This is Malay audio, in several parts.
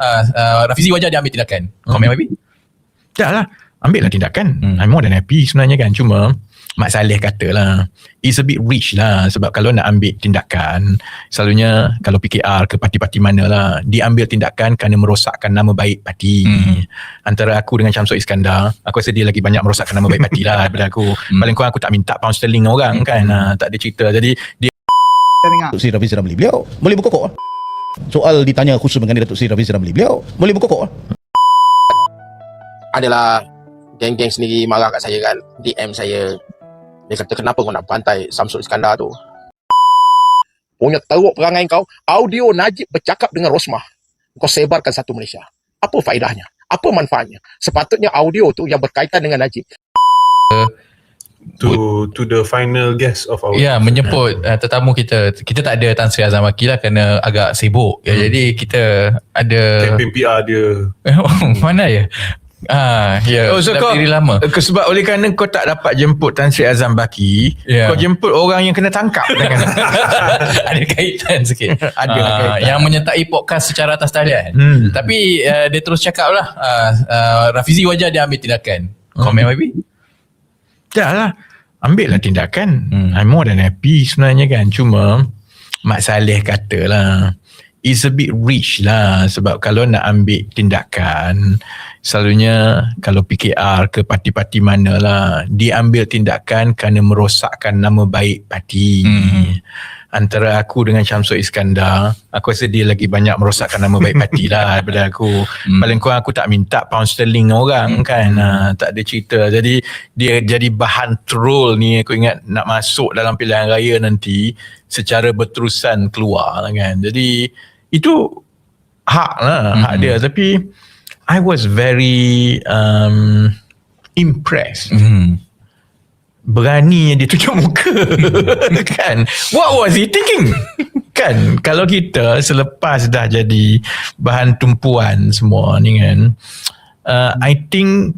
uh, uh, Rafizi wajar dia ambil tindakan. Komen YB Tak lah. Ambil lah tindakan. Hmm. hmm. I'm more than happy sebenarnya kan. Cuma Mak Saleh kata lah It's a bit rich lah. Sebab kalau nak ambil tindakan Selalunya Kalau PKR ke parti-parti mana lah Dia ambil tindakan Kerana merosakkan nama baik parti. Hmm. Antara aku dengan Syamsul Iskandar Aku rasa dia lagi banyak merosakkan nama baik parti lah Daripada aku. Hmm. Paling kurang aku tak minta pound sterling orang kan. Ha, Tak ada cerita. Jadi dia Seri Rafizi Ramli beliau boleh berkokok soal ditanya khusus mengenai Datuk Seri Rafizi Ramli beliau boleh berkokok. Adalah geng-geng sendiri marah kat saya kan. DM saya. Dia kata kenapa kau nak bantai Samsul Iskandar tu? Punya teruk perangai kau audio Najib bercakap dengan Rosmah. Kau sebarkan satu Malaysia. Apa faedahnya? Apa manfaatnya? Sepatutnya audio tu yang berkaitan dengan Najib to to the final guest of our Ya menyebut uh, tetamu kita Kita tak ada Tan Sri Azam Maki lah Kerana agak sibuk ya, Jadi kita ada campaign PR dia Mana ya Ah, ya, Oh, so dah kau- lama. Ke- Sebab oleh kerana kau tak dapat jemput Tan Sri Azam Baki Ya. Kau jemput orang yang kena tangkap kan? ada kaitan sikit. Ada Ah, kaitan. Yang menyertai podcast secara atas talian. Hmm. Tapi uh, dia terus cakap lah. Uh, uh, Rafizi wajar dia ambil tindakan. Komen YB? Tak lah. Ambil lah tindakan. Hmm. I'm more than happy sebenarnya kan. Cuma Mak Saleh kata lah It's a bit rich lah. Sebab kalau nak ambil tindakan Selalunya Kalau PKR ke parti-parti mana lah Dia ambil tindakan Kerana merosakkan nama baik parti. Hmm. Antara aku dengan Syamsul Iskandar Aku rasa dia lagi banyak merosakkan nama baik parti lah Daripada aku. Hmm. Paling kurang aku tak minta pound sterling orang kan. Ha, Tak ada cerita. Jadi dia jadi bahan troll ni Aku ingat nak masuk dalam pilihan raya nanti Secara berterusan keluar lah kan. Jadi itu hak lah Hak Mm-mm. dia. Tapi I was very um, impressed. Hmm. Berani dia tunjuk muka. Kan? What was he thinking? Kan? Kalau kita selepas dah jadi bahan tumpuan semua ni kan uh, I think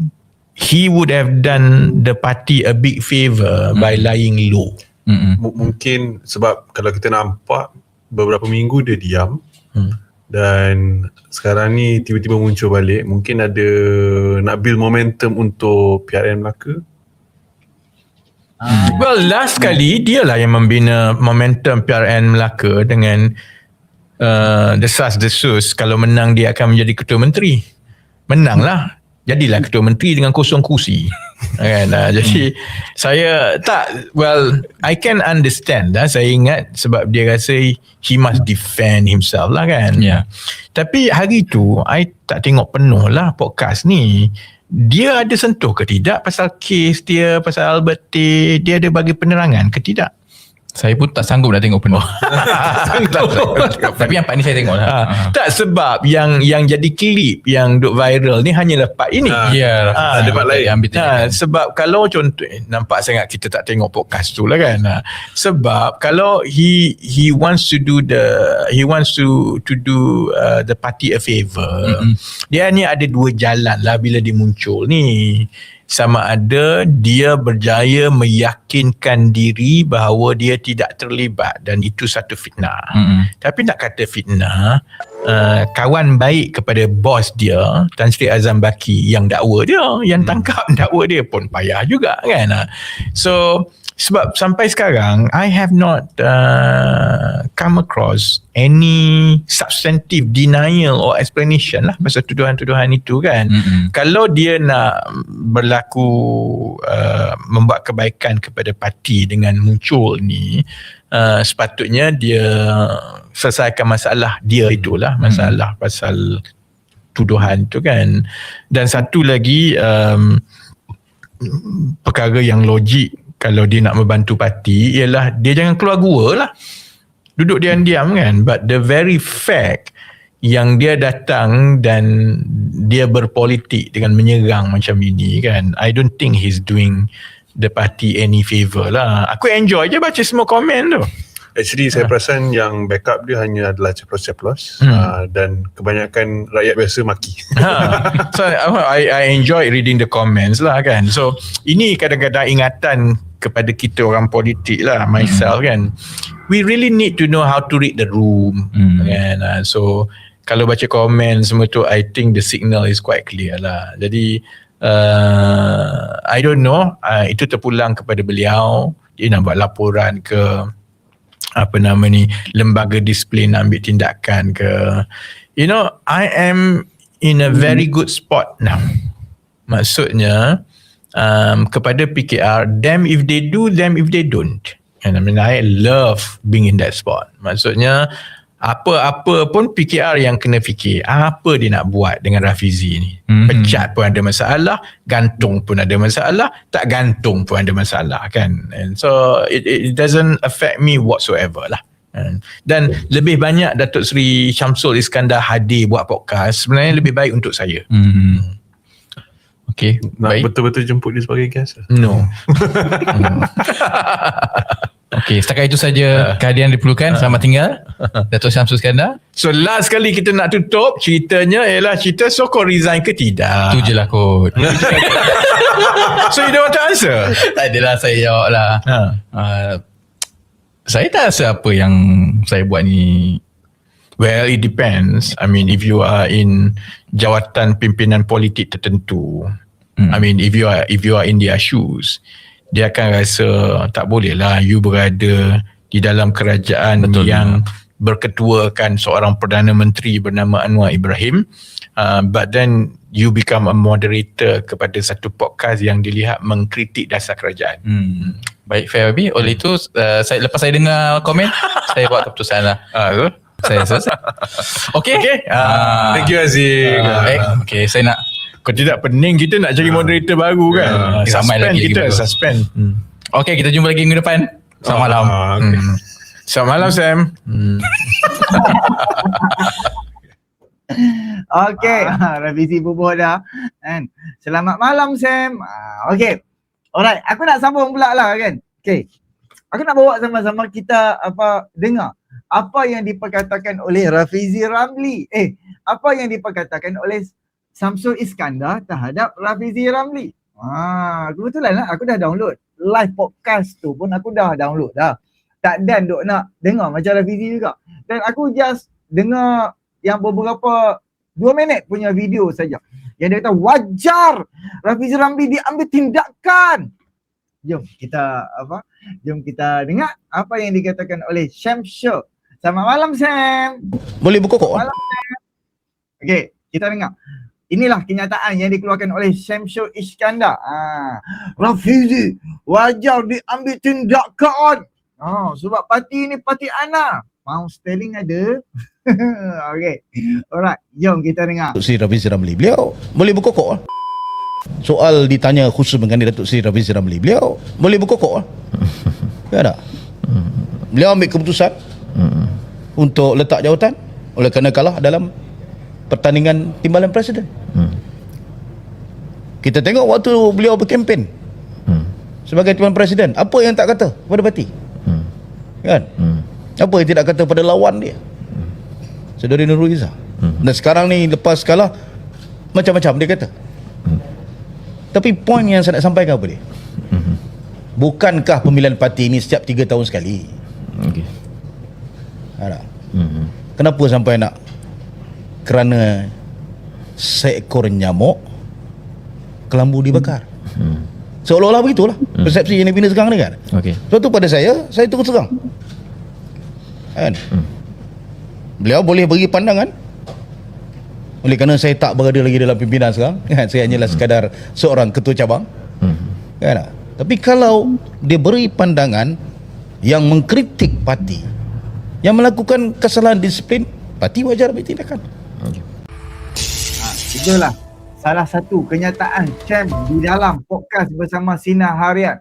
he would have done the party a big favour by lying low. Hmm. M- mungkin sebab kalau kita nampak beberapa minggu dia diam Hmm. dan sekarang ni tiba-tiba muncul balik mungkin ada nak build momentum untuk PRN Melaka well last kali dia lah yang membina momentum PRN Melaka dengan uh, desas-desus kalau menang dia akan menjadi ketua menteri. Menang lah jadilah ketua menteri dengan kosong kursi. Kan? Uh, jadi saya tak well I can understand lah saya ingat sebab dia rasa he must defend himself lah kan? Ya. tapi hari tu I tak tengok penuh lah podcast ni dia ada sentuh ke tidak pasal kes dia pasal Albert T? Dia ada bagi penerangan ke tidak Saya pun tak sanggup nak tengok penuh. Tapi yang part ni saya tengok lah. Ha, tak sebab yang yang jadi klip yang duk viral ni hanyalah part ini. Ah, Ya, Ah, ada part lain. Ambil Ha, sebab kalau contoh eh, nampak sangat kita tak tengok podcast tu lah kan. Ha, sebab kalau he he wants to do the he wants to to do uh, the party a favor. Mm-mm. Dia ni ada dua jalan lah bila dia muncul ni. Sama ada dia berjaya meyakinkan diri bahawa dia tidak terlibat dan itu satu fitnah. Mm-mm. Tapi nak kata fitnah, uh, kawan baik kepada bos dia, Tan Sri Azam Baki yang dakwa dia, yang tangkap dakwa dia pun payah juga kan. So sebab sampai sekarang I have not uh, come across any substantive denial or explanation lah pasal tuduhan-tuduhan itu kan. Mm-mm. Kalau dia nak berlaku uh, membuat kebaikan kepada parti dengan muncul ni uh, sepatutnya dia selesaikan masalah dia itulah masalah pasal tuduhan tu kan dan satu lagi um, perkara yang logik kalau dia nak membantu parti ialah dia jangan keluar gua lah duduk diam-diam kan but the very fact yang dia datang dan dia berpolitik dengan menyerang macam ini kan I don't think he's doing the party any favour lah aku enjoy je baca semua komen tu Actually saya perasan yang backup dia hanya adalah ceplos-ceplos Hmm. uh, dan kebanyakan rakyat biasa maki. ha. so I, I enjoy reading the comments lah kan so ini kadang-kadang ingatan kepada kita orang politik lah myself kan. We really need to know how to read the room Hmm. kan? Ah, so kalau baca komen semua tu I think the signal is quite clear lah. Jadi uh, I don't know. Uh, itu terpulang kepada beliau. Dia nak buat laporan ke apa nama ni lembaga disiplin nak ambil tindakan ke. You know I am in a very good spot now. Maksudnya um, kepada PKR them if they do them if they don't. And I mean I love being in that spot. Maksudnya apa-apa pun PKR yang kena fikir apa dia nak buat dengan Rafizi ni? Mhm. pecat pun ada masalah gantung pun ada masalah tak gantung pun ada masalah kan? And so it, it doesn't affect me whatsoever lah. Dan lebih banyak Datuk Seri Syamsul Iskandar hadir buat podcast sebenarnya lebih baik untuk saya. Hmm. Okay, Nak baik. betul-betul jemput dia sebagai guest lah. no Okay, setakat itu saja kehadiran diperlukan. Selamat tinggal. Datuk Syamsul Skandar. so last kali kita nak tutup ceritanya ialah cerita Sokong resign ke tidak Tu je lah kot. so you don't want to answer tak adalah saya jawab lah. ha. Uh, saya tak rasa apa yang saya buat ni Well, it depends. I mean, if you are in jawatan pimpinan politik tertentu, Hmm. I mean, if you are if you are in their shoes, dia akan rasa tak boleh lah you berada di dalam kerajaan Betul yang berketuakan seorang Perdana Menteri bernama Anwar Ibrahim. Uh, but then you become a moderator kepada satu podcast yang dilihat mengkritik dasar kerajaan. Hmm. Baik Fair Baby Oleh itu uh, saya, Lepas saya dengar komen Saya buat keputusan lah Ah, uh, Saya selesai Okay, Okay. Ah. Thank you Aziz. Ah, Baik Okay saya nak Kau tidak pening kita nak cari moderator baru kan? Uh, ramai suspend lagi kita, betul. suspend. Hmm. Okay kita jumpa lagi minggu depan Selamat malam Ah, okay. Hmm. Selamat malam Sam. Hmm. Okey, ah. revisi bubuh dah. Kan? Selamat malam Sam. Ah, Okey. Alright, aku nak sambung pula lah kan. Okey. Aku nak bawa sama-sama kita apa dengar apa yang diperkatakan oleh Rafizi Ramli. Eh, apa yang diperkatakan oleh Samsul Iskandar terhadap Rafizi Ramli. Ah, kebetulan lah aku dah download live podcast tu pun aku dah download dah. Tak dan duk nak dengar macam Rafizi juga. Dan aku just dengar yang beberapa dua minit punya video saja. Yang dia kata wajar Rafizi Ramli diambil tindakan. Jom kita apa? Jom kita dengar apa yang dikatakan oleh Syamsul. Selamat malam Sam. Boleh berkokok? Malam. Okey, kita dengar. Inilah kenyataan yang dikeluarkan oleh Syamsul Iskandar. Ah, Rafizi wajar diambil tindakan. Oh, sebab parti ni parti Ana. Mau styling ada. Okey. Alright, jom kita dengar. Datuk Seri Rafizi Ramli beliau boleh berkokok soal ditanya khusus mengenai Datuk Seri Rafizi Ramli beliau boleh berkokok ya tak beliau ambil keputusan untuk letak jawatan oleh kerana kalah dalam pertandingan timbalan presiden. Kita tengok waktu beliau berkempen sebagai timbalan presiden apa yang tak kata kepada parti? Kan? Apa yang tidak kata pada lawan dia? Saudari Nurul Izzah. Dan sekarang ni lepas kalah macam-macam dia kata. Tapi poin yang saya nak sampaikan apa dia bukankah pemilihan parti ini setiap 3 tahun sekali? Okay. ha, tak? kenapa sampai nak kerana seekor nyamuk kelambu dibakar. Seolah-olah begitulah persepsi yang dibina sekarang ni kan. Okay. sebab tu pada saya saya terus terang. Kan? Beliau boleh beri pandangan. Oleh kerana saya tak berada lagi dalam pimpinan sekarang. Kan? Saya hanyalah sekadar seorang ketua cabang. Kan? Tak? tapi kalau dia beri pandangan yang mengkritik parti yang melakukan kesalahan disiplin parti wajar ambil tindakan Itulah salah satu kenyataan Cem di dalam podcast bersama Sina Harian.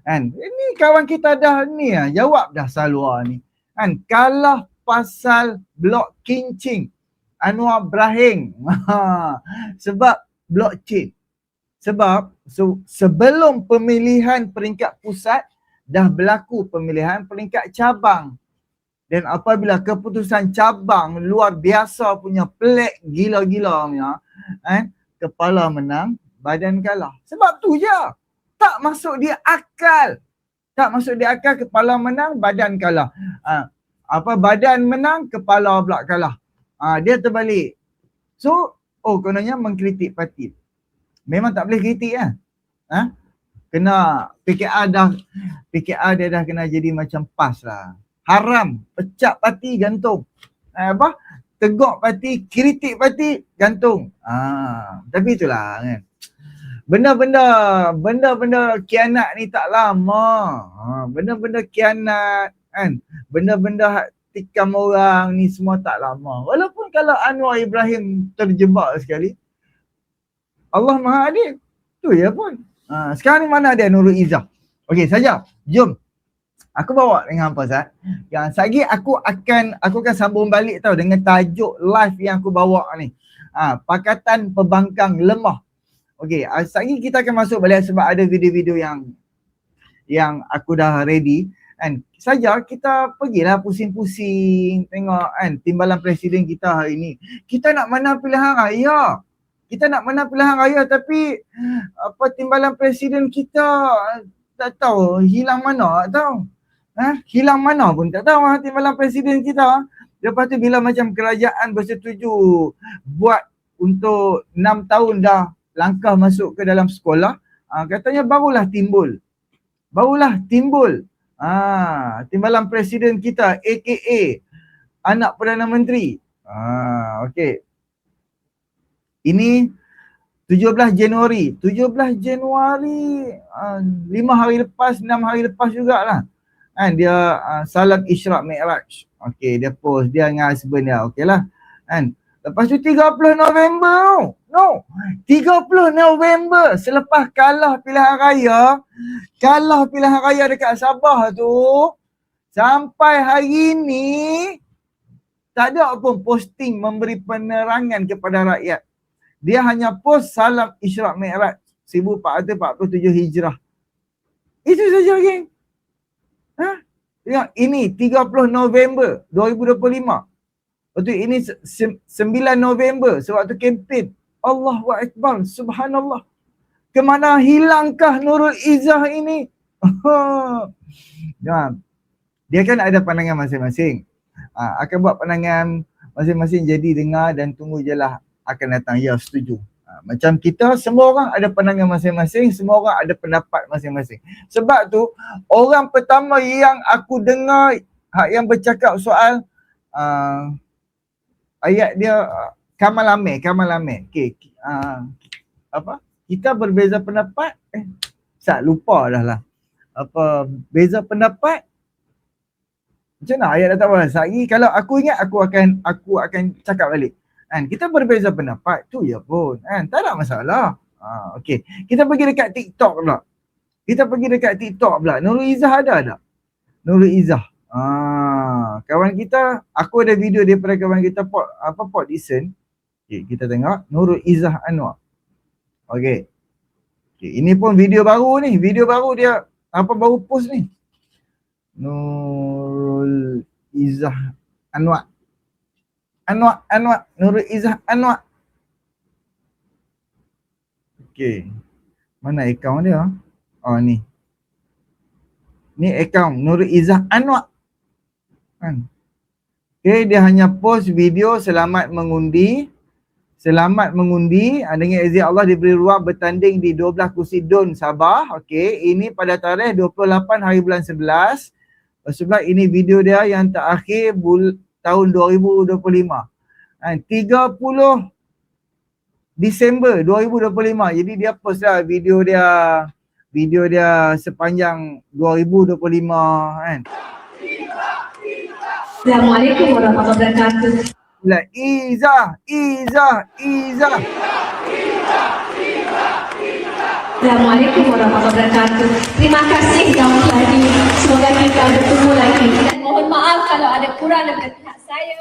Kan? Ini kawan kita dah ni ah, jawab dah salwa ni. Kan kalah pasal blok kincing Anwar Ibrahim. Sebab blockchain. Sebab so, sebelum pemilihan peringkat pusat dah berlaku pemilihan peringkat cabang. Dan apabila keputusan cabang luar biasa punya pelik gila-gila punya, eh, kepala menang, badan kalah. Sebab tu je. Tak masuk dia akal. Tak masuk dia akal, kepala menang, badan kalah. Ha, apa badan menang, kepala pula kalah. Ah dia terbalik. So, oh kononnya mengkritik parti. Memang tak boleh kritik kan? Ha? Kena PKR dah PKR dia dah kena jadi macam PAS lah. Haram, pecat parti gantung. Eh, apa? Tegok parti, kritik parti, gantung. Ah, tapi itulah kan. Benda-benda benda-benda kianat ni tak lama. Ha, benda-benda kianat kan. Benda-benda tikam orang ni semua tak lama. Walaupun kalau Anwar Ibrahim terjebak sekali. Allah Maha Adil. Tu ya pun. Ha, sekarang ni mana ada Nurul Izzah? Okey, saja. Jom. Aku bawa dengan apa Zat? Yang lagi aku akan aku akan sambung balik tau dengan tajuk live yang aku bawa ni. Ha, pakatan pembangkang lemah. Okey, lagi kita akan masuk balik sebab ada video-video yang yang aku dah ready kan. Saja kita pergilah pusing-pusing tengok kan timbalan presiden kita hari ni. Kita nak menang pilihan raya. Kita nak menang pilihan raya tapi apa timbalan presiden kita tak tahu hilang mana tak tahu. Ha? Hilang mana pun tak tahu ha, timbalan presiden kita. Lepas tu bila macam kerajaan bersetuju buat untuk 6 tahun dah langkah masuk ke dalam sekolah, ha, katanya barulah timbul. Barulah timbul. Ha, timbalan presiden kita aka anak Perdana Menteri. Ha, okey. Ini 17 Januari. 17 Januari uh, 5 hari lepas, 6 hari lepas jugalah. Kan dia uh, salat Isyraq Mi'raj. Okey, dia post dia dengan husband dia. Okeylah. Kan. Lepas tu 30 November. No. 30 November selepas kalah pilihan raya, kalah pilihan raya dekat Sabah tu sampai hari ni tak ada pun posting memberi penerangan kepada rakyat. Dia hanya post salam Isyraq Mi'raj 1447 Hijrah. Itu saja geng. Ha? Ya, ini 30 November 2025. Waktu ini 9 November sewaktu kempen. Allahu Akbar. Subhanallah. Kemana hilangkah Nurul Izzah ini? Dia kan ada pandangan masing-masing. Ha, akan buat pandangan masing-masing jadi dengar dan tunggu je lah akan datang. Ya setuju. Ha, macam kita semua orang ada pandangan masing-masing, semua orang ada pendapat masing-masing. Sebab tu orang pertama yang aku dengar yang bercakap soal uh, ayat dia uh, Kamal Amir, Kamal Amir. Okey. Uh, apa? Kita berbeza pendapat. Eh, tak lupa dah lah. Apa beza pendapat? Macam mana ayat tak apa. Lagi kalau aku ingat aku akan aku akan cakap balik. Kan? Kita berbeza pendapat tu ya pun. Kan? Tak ada masalah. Ha, okey. Kita pergi dekat TikTok pula. Kita pergi dekat TikTok pula. Nurul Izzah ada tak? Nurul Izzah. Ah, kawan kita, aku ada video daripada kawan kita pot apa pot listen. Okay, kita tengok Nurul Izzah Anwar. Okey. Okay, ini pun video baru ni, video baru dia apa baru post ni. Nurul Izzah Anwar. Anwar Anwar Nurul Izzah Anwar. Okey. Mana akaun dia? Oh ni. Ni akaun Nurul Izzah Anwar. Kan? Okay, dia hanya post video selamat mengundi. Selamat mengundi dengan izin Allah diberi ruang bertanding di 12 kursi DUN Sabah. Okey, ini pada tarikh 28 hari bulan 11. Sebab ini video dia yang terakhir bul tahun 2025. Kan? 30 Disember 2025. Jadi dia post lah video dia video dia sepanjang 2025 kan. Assalamualaikum warahmatullahi wabarakatuh. La Izzah, Izzah, Izzah. Assalamualaikum warahmatullahi wabarakatuh. Terima kasih jauh lagi. Semoga kita bertemu lagi. Dan mohon maaf kalau ada kurang daripada pihak saya.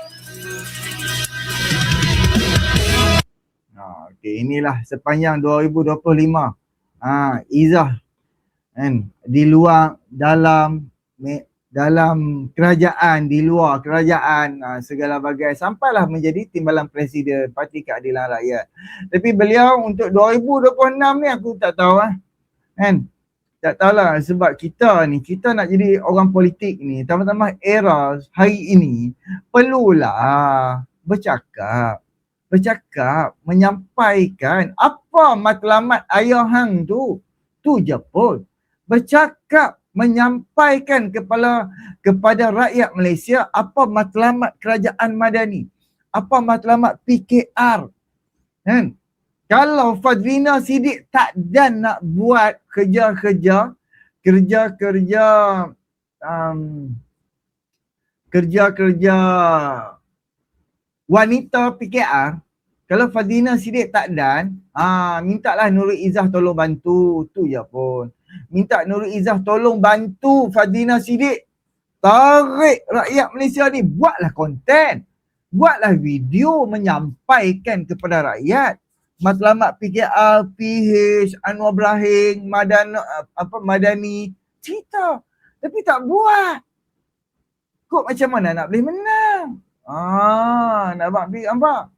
Ha, okay, inilah sepanjang 2025. Ha, Izzah kan di luar dalam me, dalam kerajaan di luar kerajaan uh, segala bagai sampailah menjadi timbalan presiden Parti Keadilan Rakyat. Tapi beliau untuk 2026 ni aku tak tahu lah. Kan? Tak tahulah sebab kita ni kita nak jadi orang politik ni tambah-tambah era hari ini perlulah bercakap. Bercakap, menyampaikan apa matlamat ayah hang tu. Tu je pun. Bercakap, menyampaikan kepala kepada rakyat Malaysia apa matlamat kerajaan madani. Apa matlamat PKR. Kan? Kalau Fadlina Sidik tak dan nak buat kerja-kerja kerja-kerja um, kerja-kerja wanita PKR kalau Fadlina Sidik tak dan ah mintalah Nurul Izzah tolong bantu. Tu je pun. Minta Nurul Izzah tolong bantu Fadlina Sidik. Tarik rakyat Malaysia ni buatlah konten. Buatlah video menyampaikan kepada rakyat matlamat PKR, PH, Anwar Ibrahim, Madan apa Madani cerita tapi tak buat. Kok macam mana nak boleh menang? Ah, nak buat big apa?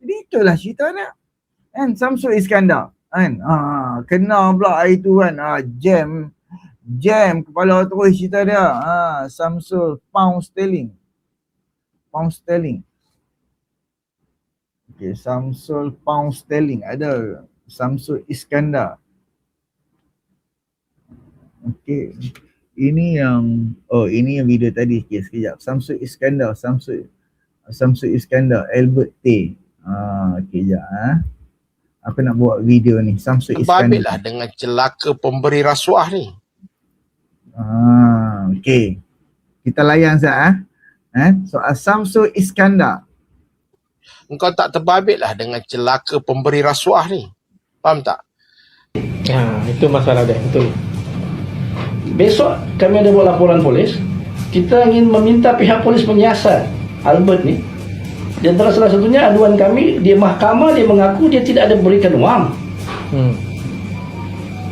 Jadi itulah cerita dia. Kan Samsul Iskandar. Kan? Ah, kena pula hari tu kan. Ah, jam jam kepala terus cerita dia. Ah, Samsul pound sterling. Pound sterling. Okay, Samsul pound sterling ada Samsul Iskandar. Okay. Ini yang oh ini yang video tadi okay, sekejap. Samsul Iskandar, Samsul Samsul Iskandar, Albert T. Ah, okay, sekejap ah. Aku nak buat video ni. Samsul Iskandar. lah dengan celaka pemberi rasuah ni. Ah, okay. Kita layan sekejap ah. Eh, soal Samsul Iskandar. Engkau tak terbabit lah dengan celaka pemberi rasuah ni. Faham tak? Ha, itu masalah dia, betul. Besok kami ada buat laporan polis. Kita ingin meminta pihak polis menyiasat Albert ni. Di antara salah satunya aduan kami, di mahkamah dia mengaku dia tidak ada berikan wang Hmm.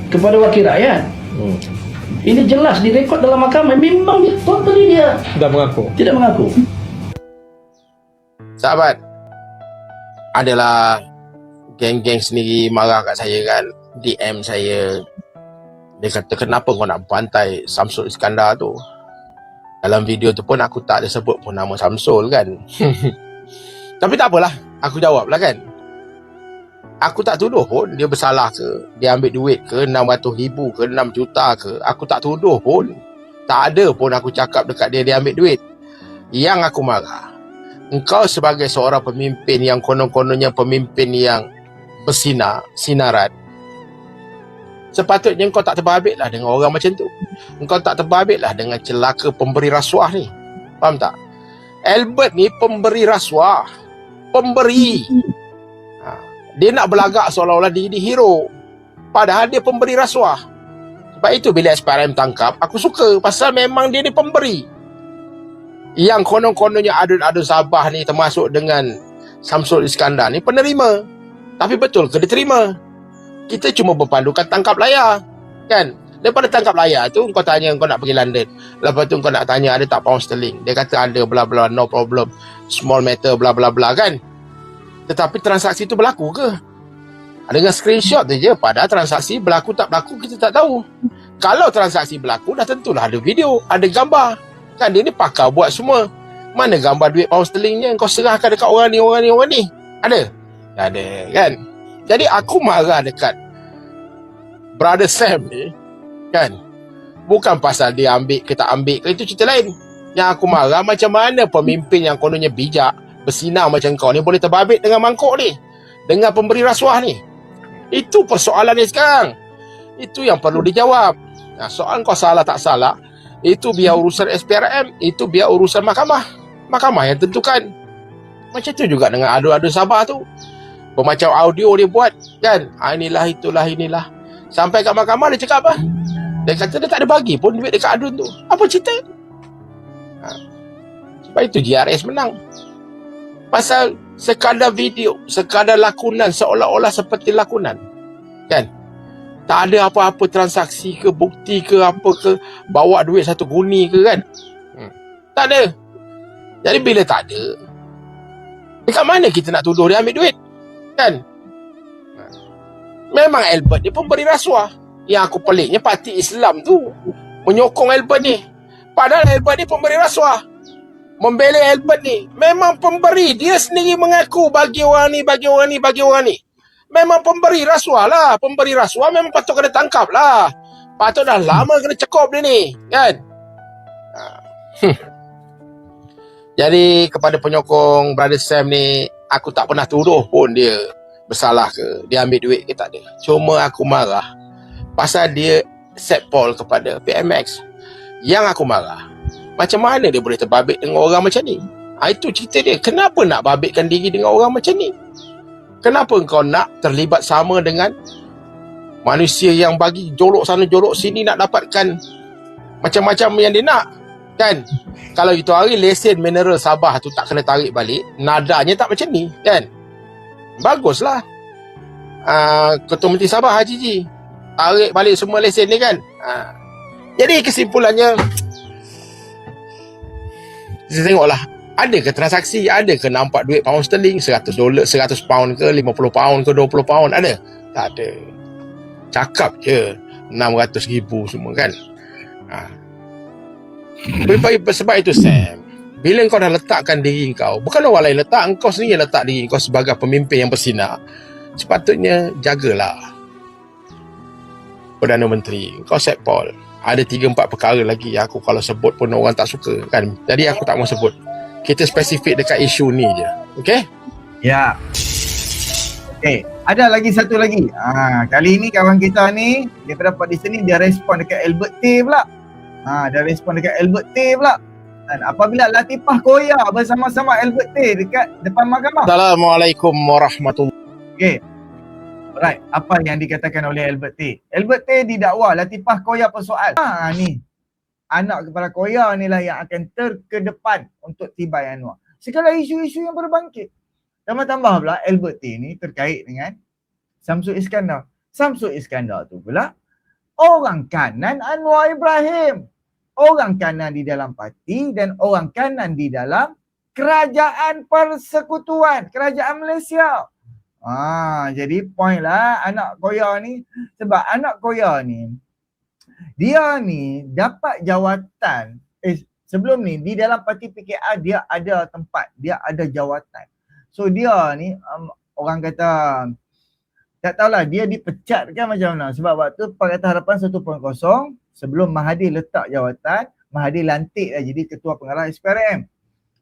kepada wakil rakyat. Hmm. Ini jelas direkod dalam mahkamah. Memang dia totally dia Dah mengaku. tidak mengaku. Sahabat, adalah geng-geng sendiri marah kat saya kan. DM saya. Dia kata kenapa kau nak bantai Samsul Iskandar tu. Dalam video tu pun aku tak ada sebut pun nama Samsul kan. Tapi tak apalah. Aku jawab lah kan. Aku tak tuduh pun dia bersalah ke. Dia ambil duit ke 600 ribu ke 6 juta ke. Aku tak tuduh pun. Tak ada pun aku cakap dekat dia dia ambil duit. Yang aku marah engkau sebagai seorang pemimpin yang konon-kononnya pemimpin yang bersinar, sinarat, sepatutnya engkau tak terbabitlah dengan orang macam tu. Engkau tak terbabitlah dengan celaka pemberi rasuah ni. Faham tak? Albert ni pemberi rasuah. Pemberi. Ha. Dia nak berlagak seolah-olah dia ni hero. Padahal dia pemberi rasuah. Sebab itu bila SPRM tangkap, aku suka pasal memang dia ni pemberi yang konon-kononnya adun-adun Sabah ni termasuk dengan Samsul Iskandar ni penerima. Tapi betul ke diterima? Kita cuma berpandukan tangkap layar. Kan? Daripada tangkap layar tu kau tanya kau nak pergi London. Lepas tu kau nak tanya ada tak pound sterling. Dia kata ada bla bla no problem. Small matter bla bla bla kan. Tetapi transaksi tu berlaku ke? Dengan screenshot tu je padahal transaksi berlaku tak berlaku kita tak tahu. Kalau transaksi berlaku dah tentulah ada video, ada gambar. Kan dia ni pakar buat semua. Mana gambar duit pound sterlingnya kau serahkan dekat orang ni, orang ni, orang ni. Ada? Tak ada kan? Jadi aku marah dekat brother Sam ni kan? Bukan pasal dia ambil ke tak ambil ke itu cerita lain. Yang aku marah macam mana pemimpin yang kononnya bijak bersinar macam kau ni boleh terbabit dengan mangkuk ni. Dengan pemberi rasuah ni. Itu persoalan ni sekarang. Itu yang perlu dijawab. Nah, soal kau salah tak salah, itu biar urusan SPRM, itu biar urusan mahkamah. Mahkamah yang tentukan. Macam tu juga dengan adu-adu Sabah tu. Pemacam audio dia buat, kan? Ah, inilah, itulah, inilah. Sampai kat mahkamah dia cakap apa? Dia kata dia tak ada bagi pun duit dekat adun tu. Apa cerita? Ha. Sebab itu GRS menang. Pasal sekadar video, sekadar lakonan seolah-olah seperti lakonan. Kan? Tak ada apa-apa transaksi ke, bukti ke, apa ke, bawa duit satu guni ke kan? Hmm. Tak ada. Jadi bila tak ada, dekat mana kita nak tuduh dia ambil duit? Kan? Memang Albert dia pemberi rasuah. Yang aku peliknya parti Islam tu menyokong Albert ni. Padahal Albert ni pemberi rasuah. membela Albert ni. Memang pemberi. Dia sendiri mengaku bagi orang ni, bagi orang ni, bagi orang ni. Memang pemberi rasuah lah. Pemberi rasuah memang patut kena tangkap lah. Patut dah lama kena cekop dia ni. Kan? Ha. Hmm. Jadi kepada penyokong Brother Sam ni, aku tak pernah tuduh pun dia bersalah ke. Dia ambil duit ke tak ada. Cuma aku marah. Pasal dia set Paul kepada PMX. Yang aku marah. Macam mana dia boleh terbabit dengan orang macam ni? Ha, itu cerita dia. Kenapa nak babitkan diri dengan orang macam ni? Kenapa kau nak terlibat sama dengan manusia yang bagi jolok sana jolok sini nak dapatkan macam-macam yang dia nak? Kan? Kalau itu hari lesen mineral Sabah tu tak kena tarik balik, nadanya tak macam ni, kan? Baguslah. Uh, Ketua Menteri Sabah Haji Ji tarik balik semua lesen ni kan. Uh, jadi kesimpulannya kita tengoklah ada ke transaksi, ada ke nampak duit pound sterling 100 dolar, 100 pound ke 50 pound ke 20 pound ada? Tak ada. Cakap je 600 ribu semua kan. Ha. Sebab, sebab itu Sam, bila kau dah letakkan diri kau, bukan orang lain letak, kau sendiri letak diri kau sebagai pemimpin yang bersinar, sepatutnya jagalah. Perdana Menteri, kau set Paul. Ada tiga empat perkara lagi aku kalau sebut pun orang tak suka kan. Jadi aku tak mau sebut. Kita spesifik dekat isu ni je. Okay? Ya. Okay, ada lagi satu lagi. Ha, kali ni kawan kita ni, dia dapat di sini, dia respon dekat Albert T pula. Ha, dia respon dekat Albert T pula. Dan apabila Latifah Koya bersama-sama Albert T dekat depan mahkamah. Assalamualaikum warahmatullahi Okay. Alright, apa yang dikatakan oleh Albert T? Albert T didakwa Latifah Koya persoal. Ha ni. Anak kepala Koya ni lah yang akan terkedepan untuk tibai Anwar. Segala isu-isu yang berbangkit. Tambah-tambah pula Albert T ni terkait dengan Samsul Iskandar. Samsul Iskandar tu pula orang kanan Anwar Ibrahim. Orang kanan di dalam parti dan orang kanan di dalam kerajaan persekutuan, kerajaan Malaysia. Ah, jadi point lah anak Koya ni sebab anak Koya ni dia ni dapat jawatan eh sebelum ni di dalam parti PKR dia ada tempat, dia ada jawatan. So dia ni um, orang kata tak tahulah dia dipecat kan macam mana sebab waktu Pakatan Harapan 1.0 sebelum Mahathir letak jawatan, Mahathir lantik lah jadi ketua pengarah SPRM.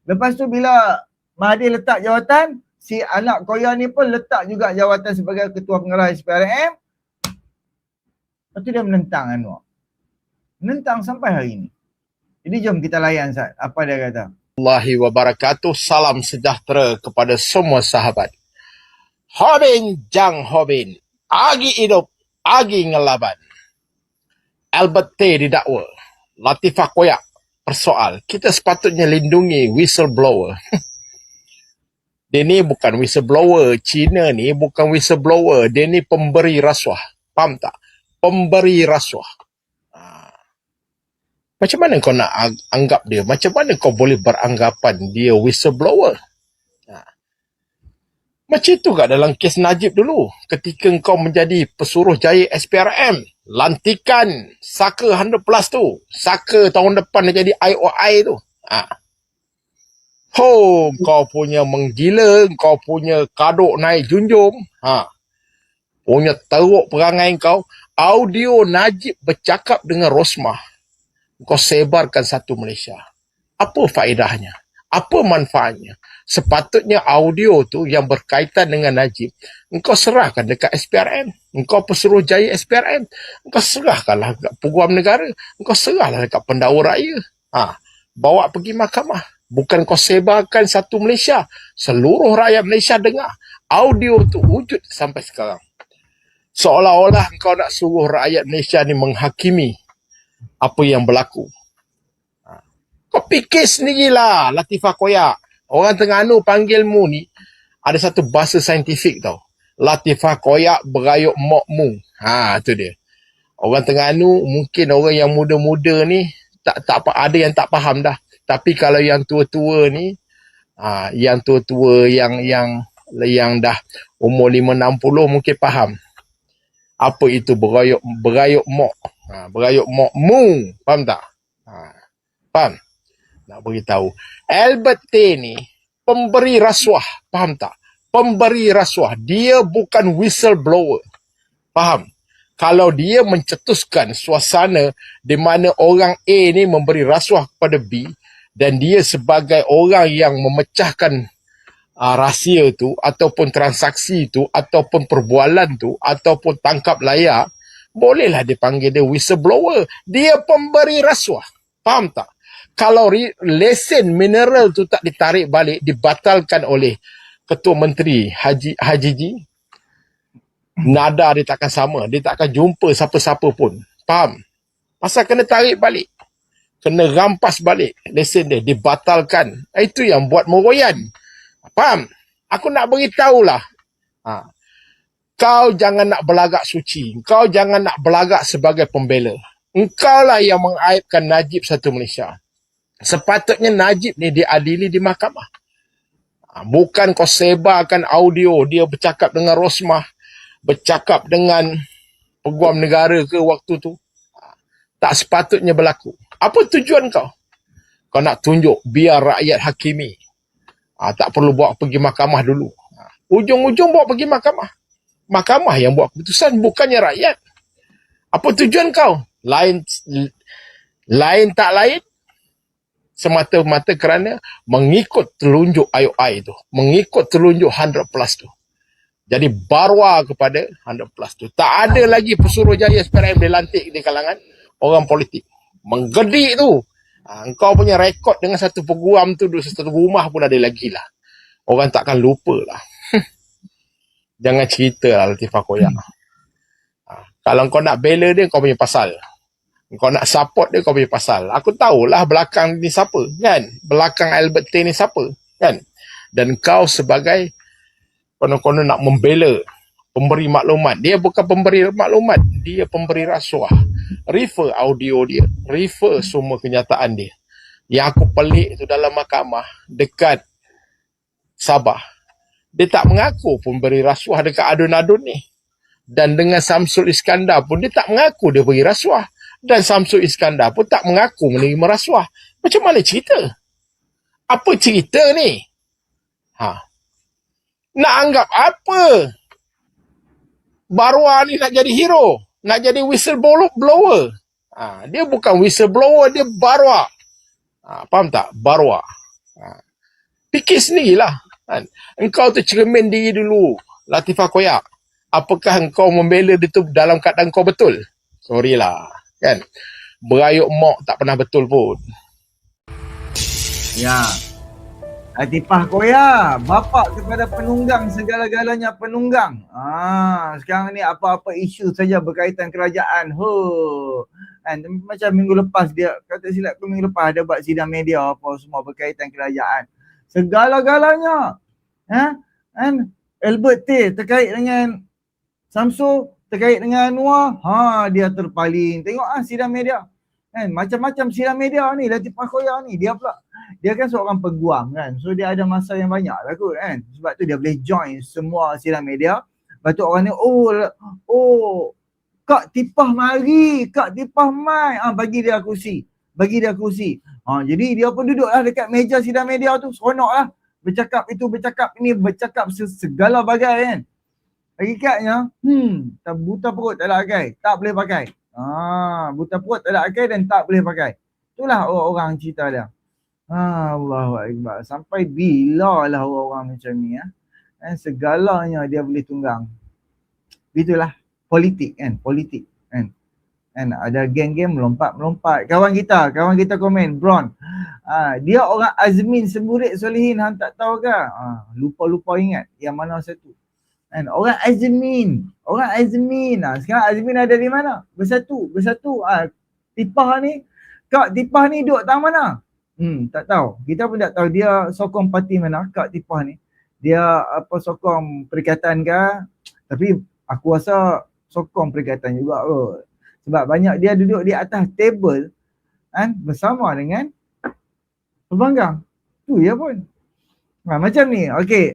Lepas tu bila Mahathir letak jawatan, si anak Koya ni pun letak juga jawatan sebagai ketua pengarah SPRM. Lepas tu dia menentang Anwar. Menentang sampai hari ni. Jadi jom kita layan Sat. Apa dia kata? wabarakatuh. Salam sejahtera kepada semua sahabat. Hobin Jang Hobin. Agi hidup, agi ngelaban. Albert T didakwa. Latifah Koyak persoal. Kita sepatutnya lindungi whistleblower. Dia ni bukan whistleblower. Cina ni bukan whistleblower. Dia ni pemberi rasuah. Faham tak? Pemberi rasuah. Macam mana kau nak ang- anggap dia? Macam mana kau boleh beranggapan dia whistleblower? Ha. Macam itu kat dalam kes Najib dulu. Ketika kau menjadi pesuruh jaya SPRM. Lantikan Saka 100 plus tu. Saka tahun depan dia jadi IOI tu. Ha. Ho, kau punya menggila, kau punya kaduk naik junjung. Ha. Punya teruk perangai kau. Audio Najib bercakap dengan Rosmah. Kau sebarkan satu Malaysia. Apa faedahnya? Apa manfaatnya? Sepatutnya audio tu yang berkaitan dengan Najib, engkau serahkan dekat SPRM. Engkau pesuruh jaya SPRM. Engkau serahkanlah dekat peguam negara. Engkau serahlah dekat pendakwa raya. Ha. Bawa pergi mahkamah. Bukan kau sebarkan satu Malaysia. Seluruh rakyat Malaysia dengar. Audio tu wujud sampai sekarang. Seolah-olah kau nak suruh rakyat Malaysia ni menghakimi apa yang berlaku. Ha. Kau fikir sendirilah Latifah Koyak. Orang Terengganu panggil mu ni ada satu bahasa saintifik tau. Latifah Koyak berayuk mok mu. Ha tu dia. Orang Terengganu mungkin orang yang muda-muda ni tak tak ada yang tak faham dah. Tapi kalau yang tua-tua ni ha, yang tua-tua yang yang yang dah umur 5 60 mungkin faham. Apa itu berayuk berayuk mok? Ha, berayuk mu. Faham tak? Ha, faham? nak beritahu. Albert Tay ni pemberi rasuah, faham tak? Pemberi rasuah. Dia bukan whistleblower. Faham? Kalau dia mencetuskan suasana di mana orang A ni memberi rasuah kepada B dan dia sebagai orang yang memecahkan uh, rahsia tu ataupun transaksi tu ataupun perbualan tu ataupun tangkap layar, bolehlah dipanggil dia whistleblower. Dia pemberi rasuah. Faham tak? Kalau re- lesen mineral tu tak ditarik balik, dibatalkan oleh Ketua Menteri Haji Haji Ji, nada dia takkan sama. Dia takkan jumpa siapa-siapa pun. Faham? Pasal kena tarik balik. Kena rampas balik lesen dia. Dibatalkan. Itu yang buat meroyan. Faham? Aku nak beritahulah. Ha. Kau jangan nak berlagak suci. Kau jangan nak berlagak sebagai pembela. Engkau lah yang mengaibkan Najib satu Malaysia. Sepatutnya Najib ni diadili di mahkamah. Ha, Bukan kau sebarkan audio dia bercakap dengan Rosmah, bercakap dengan peguam negara ke waktu tu. Ha, Tak sepatutnya berlaku. Apa tujuan kau? Kau nak tunjuk biar rakyat hakimi. Ha, tak perlu bawa pergi mahkamah dulu. Ha, Ujung-ujung bawa pergi mahkamah. Mahkamah yang buat keputusan bukannya rakyat. Apa tujuan kau? Lain lain tak lain semata-mata kerana mengikut telunjuk IOI tu. Mengikut telunjuk 100 plus tu. Jadi barwa kepada 100 plus tu. Tak ada lagi pesuruh jaya SPRM dilantik di kalangan orang politik. Menggedik tu. Ha, engkau punya rekod dengan satu peguam tu satu rumah pun ada lagi lah. Orang takkan lupa lah. Jangan cerita lah Latifah Koyak. Ha, kalau kau nak bela dia, kau punya pasal. Kau nak support dia, kau punya pasal. Aku tahulah belakang ni siapa, kan? Belakang Albert Tay ni siapa, kan? Dan kau sebagai konon-konon nak membela pemberi maklumat. Dia bukan pemberi maklumat. Dia pemberi rasuah. Refer audio dia. Refer semua kenyataan dia. Yang aku pelik tu dalam mahkamah, dekat Sabah. Dia tak mengaku pun beri rasuah dekat adun-adun ni. Dan dengan Samsul Iskandar pun dia tak mengaku dia beri rasuah. Dan Samsul Iskandar pun tak mengaku menerima rasuah. Macam mana cerita? Apa cerita ni? Ha. Nak anggap apa? Barwa ni nak jadi hero. Nak jadi whistleblower. Ha. Dia bukan whistleblower, dia barwa. Ha. Faham tak? Barwa. Ha. Fikir sendirilah. Kan? Engkau tu cermin diri dulu. Latifah Koyak. Apakah engkau membela dia tu dalam keadaan kau betul? Sorry lah. Kan? Berayuk mok tak pernah betul pun. Ya. Atifah Koya, bapa kepada penunggang segala-galanya penunggang. Ah, sekarang ni apa-apa isu saja berkaitan kerajaan. Ho. Kan macam minggu lepas dia kata silap minggu lepas ada buat sidang media apa semua berkaitan kerajaan. Segala-galanya. Ha? Kan Albert T terkait dengan Samsul terkait dengan Anwar, ha dia terpaling. Tengok ah sidang media. Kan macam-macam sidang media ni Latifah Koya ni dia pula dia kan seorang peguam kan. So dia ada masa yang banyak lah kot kan. Sebab tu dia boleh join semua sidang media. Lepas tu orang ni oh oh Kak Tipah mari, Kak Tipah mai. Ah bagi dia kursi. Bagi dia kursi. Ha, jadi dia pun duduk lah dekat meja sidang media tu seronok lah. Bercakap itu, bercakap ini, bercakap segala bagai kan. Hakikatnya, hmm, tak buta perut tak ada akai. Tak boleh pakai. Ah, buta perut tak ada akai dan tak boleh pakai. Itulah orang-orang cerita dia. Ah, Allahu Akbar. Sampai bila lah orang-orang macam ni ya. Dan segalanya dia boleh tunggang. Itulah politik kan, politik kan. Ada geng-geng melompat-melompat. Kawan kita, kawan kita komen, Bron. Ah, dia orang Azmin Semburit Solihin hang tak tahu ke? Ah, lupa-lupa ingat yang mana satu. Kan orang Azmin, orang Azmin. Ah, sekarang Azmin ada di mana? Bersatu, bersatu. Ah, Tipah ni, Kak Tipah ni duduk tang mana? Hmm, tak tahu. Kita pun tak tahu dia sokong parti mana Kak Tipah ni. Dia apa sokong perikatan ke? Tapi aku rasa sokong perikatan juga kot. Sebab banyak dia duduk di atas table kan bersama dengan pembanggang. Tu ya pun. Ha, macam ni. Okey.